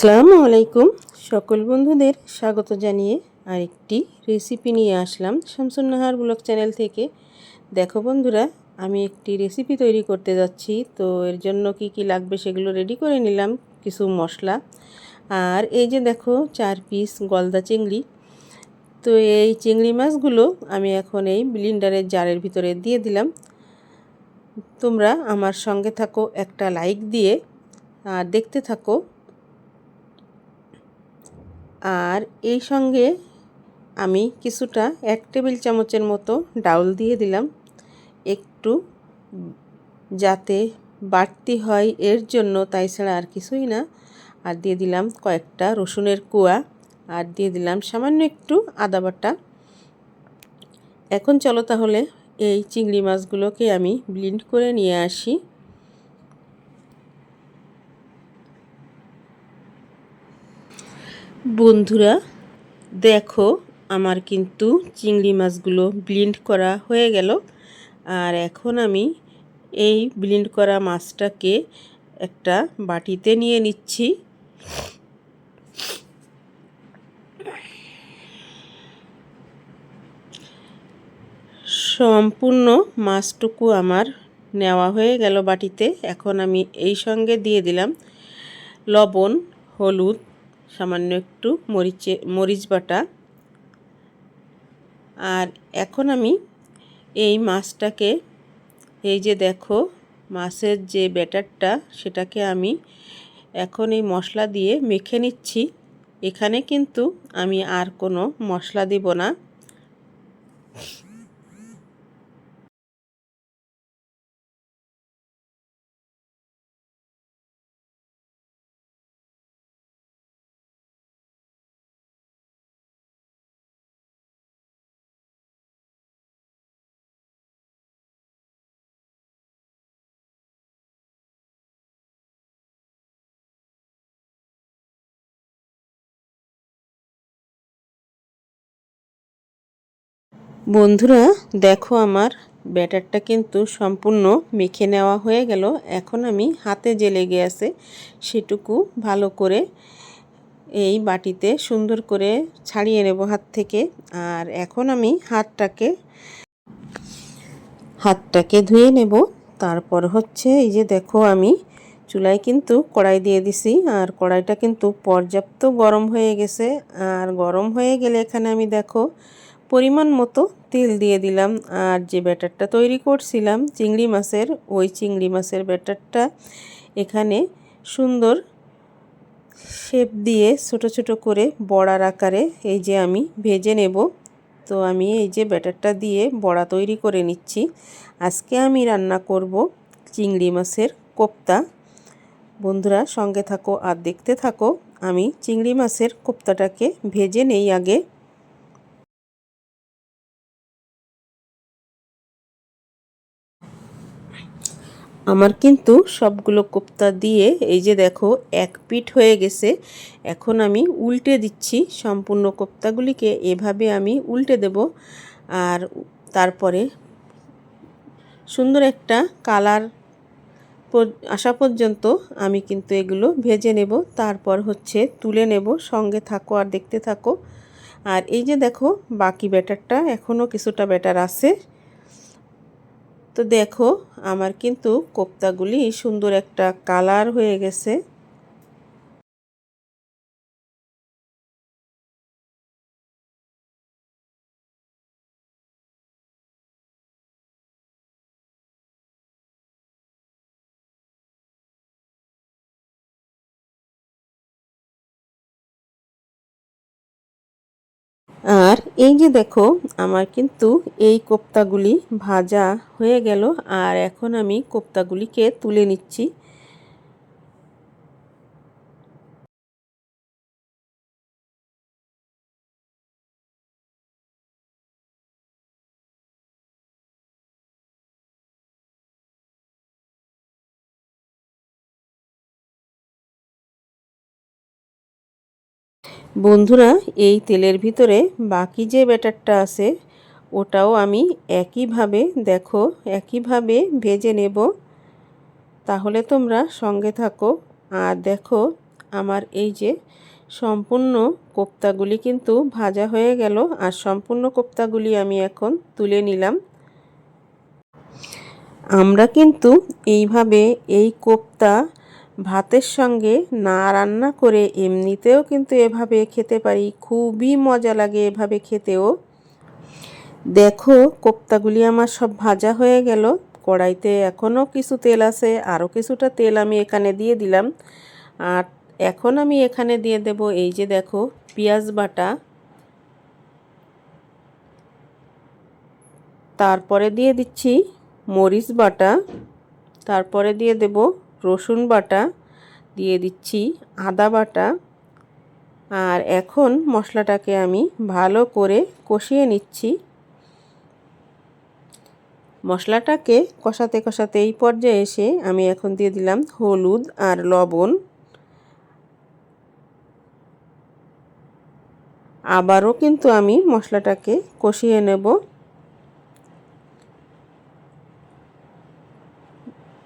আসসালামু আলাইকুম। সকল বন্ধুদের স্বাগত জানিয়ে আরেকটি রেসিপি নিয়ে আসলাম শামসুন্নাহার ব্লগ চ্যানেল থেকে। দেখো বন্ধুরা, আমি একটি রেসিপি তৈরি করতে যাচ্ছি, তো এর জন্য কি কি লাগবে সেগুলো রেডি করে নিলাম, কিছু মশলা। আর এই যে দেখো, চার পিস গলদা চিংড়ি। তো এই চিংড়ি মাছগুলো আমি এখন এই ব্লিন্ডারের জারের ভিতরে দিয়ে দিলাম। তোমরা আমার সঙ্গে থাকো, একটা লাইক দিয়ে। আর দেখতে থাকো আর এই সঙ্গে আমি কিছুটা এক টেবিল চামচের মতো ডাউল দিয়ে দিলাম। একটু যাতে বাড়তি হয় এর জন্য তাই ছাড়া আর কিছুই না। আর দিয়ে দিলাম কয়েকটা রসুনের কুয়া আর দিয়ে দিলাম সামান্য একটু আদা বাটা। এখন চলো তাহলে এই চিংড়ি মাছগুলোকে আমি ব্লিন্ড করে নিয়ে আসি। বন্ধুরা, দেখো আমার কিন্তু চিংড়ি মাছগুলো ব্লিন্ড করা হয়ে গেল। আর এখন আমি এই ব্লিন্ড করা মাছটাকে একটা বাটিতে নিয়ে নিচ্ছি। সম্পূর্ণ মাছটুকু আমার নেওয়া হয়ে গেল বাটিতে। এখন আমি এই সঙ্গে দিয়ে দিলাম লবণ, হলুদ সামান্য একটু মরিচে, মরিচ বাটা। আর এখন আমি এই মাছটাকে, এই যে দেখো, মাছের যে ব্যাটারটা, সেটাকে আমি এখন এই মশলা দিয়ে মেখে নিচ্ছি। এখানে কিন্তু আমি আর কোনো মশলা দেব না। বন্ধুরা, দেখো আমার ব্যাটারটা কিন্তু সম্পূর্ণ মেখে নেওয়া হয়ে গেল। এখন আমি হাতে যে লেগে আছে সেটুকু ভালো করে এই বাটিতে সুন্দর করে ছাড়িয়ে নেব হাত থেকে। আর এখন আমি হাতটাকে হাতটাকে ধুয়ে নেব। তারপর হচ্ছে এই যে দেখো আমি চুলায় কিন্তু কড়াই দিয়ে দিছি। আর কড়াইটা কিন্তু পর্যাপ্ত গরম হয়ে গেছে। আর গরম হয়ে গেলে এখানে আমি দেখো পরিমাণ মতো তেল দিয়ে দিলাম আর যে ব্যাটারটা তৈরি করছিলাম চিংড়ি মাছের, ওই চিংড়ি মাছের ব্যাটারটা এখানে সুন্দর শেপ দিয়ে ছোট ছোট করে বড়ার আকারে এই যে আমি ভেজে নেব। তো আমি এই যে ব্যাটারটা দিয়ে বড়া তৈরি করে নিচ্ছি। আজকে আমি রান্না করব চিংড়ি মাছের কোপ্তা। বন্ধুরা সঙ্গে থাকো আর দেখতে থাকো, আমি চিংড়ি মাছের কোপ্তাটাকে ভেজে নেই আগে। আমার কিন্তু সবগুলো কোপ্তা দিয়ে এই যে দেখো, এক পিঠ হয়ে গেছে। এখন আমি উল্টে দিচ্ছি সম্পূর্ণ কোপ্তাগুলিকে। এভাবে আমি উল্টে দেব। আর তারপরে সুন্দর একটা কালার আসা পর্যন্ত আমি কিন্তু এগুলো ভেজে নেব। তারপর হচ্ছে তুলে নেব। সঙ্গে থাকো আর দেখতে থাকো। আর এই যে দেখো, বাকি ব্যাটারটা এখনও কিছুটা ব্যাটার আছে। তো দেখো আমার কিন্তু কোপ্তাগুলি সুন্দর একটা কালার হয়ে গেছে। আর এই যে দেখো, আমার কিন্তু এই কোপ্তাগুলি ভাজা হয়ে গেল, আর এখন আমি কোপ্তাগুলিকে তুলে নিচ্ছি। বন্ধুরা, এই তেলের ভিতরে বাকি যে ব্যাটারটা আছে, ওটাও আমি একইভাবে, দেখো, একইভাবে ভেজে নেব। তাহলে তোমরা সঙ্গে থাকো। আর দেখো, আমার এই যে সম্পূর্ণ কোপ্তাগুলি কিন্তু ভাজা হয়ে গেল, আর সম্পূর্ণ কোপ্তাগুলি আমি এখন তুলে নিলাম। আমরা কিন্তু এইভাবে এই কোপ্তা ভাতের সঙ্গে না রান্না করে এমনিতেও কিন্তু এভাবে খেতে পারি, খুবই মজা লাগে এভাবে খেতেও। দেখো, কোপ্তাগুলি আমার সব ভাজা হয়ে গেল। কড়াইতে এখনও কিছু তেল আছে, আরও কিছুটা তেল আমি এখানে দিয়ে দিলাম। আর এখন আমি এখানে দিয়ে দেব এই যে দেখো, পেঁয়াজ বাটা। তারপরে দিয়ে দিচ্ছি মরিচ বাটা। তারপরে দিয়ে দেব রসুন বাটা দিয়ে দিচ্ছি, আদা বাটা। আর এখন মশলাটাকে আমি ভালো করে কষিয়ে নিচ্ছি। মশলাটাকে কষাতে কষাতে এই পর্যায়ে এসে আমি এখন দিয়ে দিলাম হলুদ আর লবণ। আবারও কিন্তু আমি মশলাটাকে কষিয়ে নেব।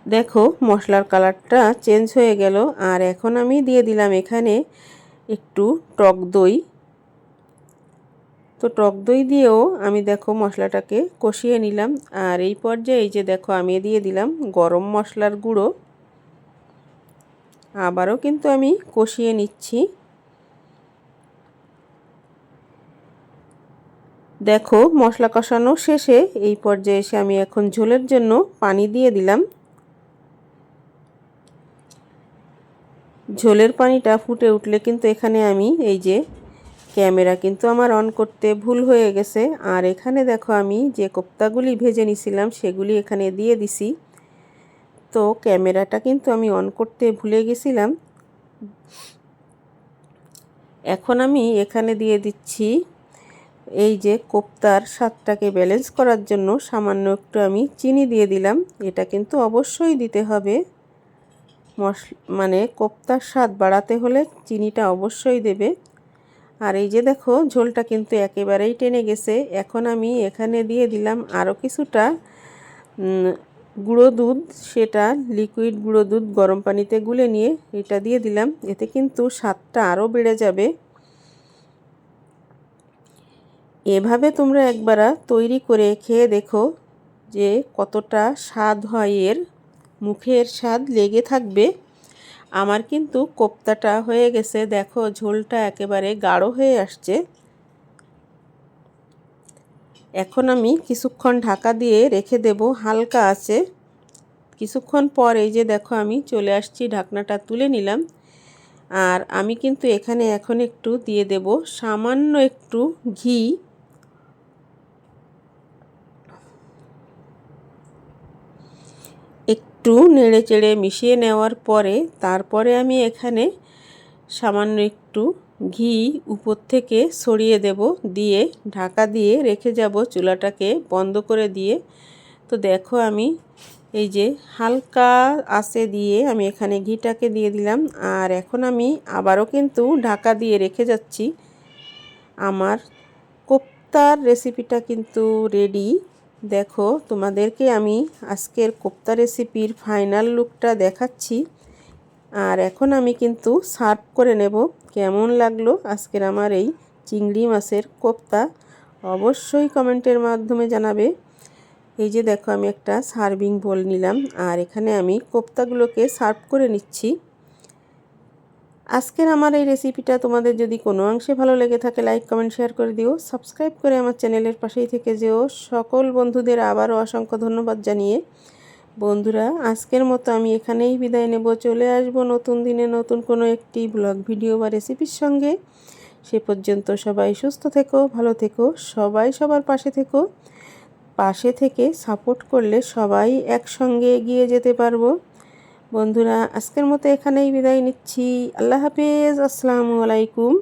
দেখো, মশলার কালারটা চেঞ্জ হয়ে গেল। আর এখন আমি দিয়ে দিলাম এখানে একটু টক দই। তো টক দই দিয়েও আমি দেখো মশলাটাকে কষিয়ে নিলাম। আর এই পর্যায়ে এই যে দেখো, আমি দিয়ে দিলাম গরম মশলার গুঁড়ো। আবারও কিন্তু আমি কষিয়ে নিচ্ছি। দেখো, মশলা কষানো শেষে এই পর্যায়ে এসে আমি এখন ঝোলের জন্য পানি দিয়ে দিলাম। ঝোলের পানিটা ফুটে উঠলে কিন্তু এখানে আমি এই যে ক্যামেরা কিন্তু আমার অন করতে ভুল হয়ে গেছে। আর এখানে দেখো আমি যে কোপ্তাগুলি ভেজে নিছিলাম, সেগুলি এখানে দিয়ে দিছি। তো ক্যামেরাটা কিন্তু আমি অন করতে ভুলে গেছিলাম। এখন আমি এখানে দিয়ে দিচ্ছি এই যে কোপ্তার স্বাদটাকে ব্যালেন্স করার জন্য সামান্য একটু আমি চিনি দিয়ে দিলাম। এটা কিন্তু অবশ্যই দিতে হবে। মশ মানে কোপ্তার স্বাদ বাড়াতে হলে চিনিটা অবশ্যই দেবে। আর এই যে দেখো, ঝোলটা কিন্তু একেবারেই টেনে গেছে। এখন আমি এখানে দিয়ে দিলাম আরও কিছুটা গুঁড়ো দুধ। সেটা লিকুইড গুঁড়ো দুধ গরম পানিতে গুলে নিয়ে এটা দিয়ে দিলাম। এতে কিন্তু স্বাদটা আরও বেড়ে যাবে। এভাবে তোমরা একবার তৈরি করে খেয়ে দেখো যে কতটা স্বাদ হয় এর। মুখের স্বাদ লেগে থাকবে। আমার কিন্তু কোপ্তাটা হয়ে গেছে। দেখো, ঝোলটা একেবারে গাঢ় হয়ে আসছে। এখন আমি কিছুক্ষণ ঢাকা দিয়ে রেখে দেব। হালকা আছে। কিছুক্ষণ পর এই যে দেখো, আমি চলে আসছি, ঢাকনাটা তুলে নিলাম। আর আমি কিন্তু এখানে এখন একটু দিয়ে দেব। সামান্য একটু ঘি। একটু নেড়ে চেড়ে মিশিয়ে নেওয়ার পরে তারপরে আমি এখানে সামান্য একটু ঘি উপর থেকে সরিয়ে দেব, দিয়ে ঢাকা দিয়ে রেখে যাব চুলাটাকে বন্ধ করে দিয়ে। তো দেখো আমি এই যে হালকা আসে দিয়ে আমি এখানে ঘিটাকে দিয়ে দিলাম, আর এখন আমি আবারও কিন্তু ঢাকা দিয়ে রেখে যাচ্ছি। আমার কোপ্তার রেসিপিটা কিন্তু রেডি দেখো, তোমাদেরকে আমি আজকের কোপ্তা রেসিপির ফাইনাল লুকটা দেখাচ্ছি। আর এখন আমি কিন্তু সার্ভ করে নেব। কেমন লাগল আজকের আমার এই চিংড়ি মাছের কোপ্তা? অবশ্যই কমেন্টের মাধ্যমে জানাবে। এই যে দেখো, আমি একটা সার্ভিং বোল নিলাম। আর এখানে আমি কোপ্তাগুলোকে সার্ভ করে নিচ্ছি। আজকের আমার এই রেসিপিটা তোমাদের যদি কোনো অংশে ভালো লেগে থাকে লাইক কমেন্ট শেয়ার করে দিও। সাবস্ক্রাইব করে আমার চ্যানেলের পাশেই থেকে যেও। সকল বন্ধুদের আবারও অসংখ্য ধন্যবাদ জানিয়ে। বন্ধুরা, আজকের মতো আমি এখানেই বিদায় নেব। চলে আসব নতুন দিনে নতুন কোনো একটি ব্লগ ভিডিও বা রেসিপির সঙ্গে। সে পর্যন্ত সবাই সুস্থ থেকো, ভালো থেকো, সবাই সবার পাশে থেকো। পাশে থেকে সাপোর্ট করলে সবাই একসঙ্গে এগিয়ে যেতে পারব। বন্ধুরা আজকের মতো এখানেই বিদায় নিচ্ছি। আল্লাহ হাফিজ আসসালামু আলাইকুম।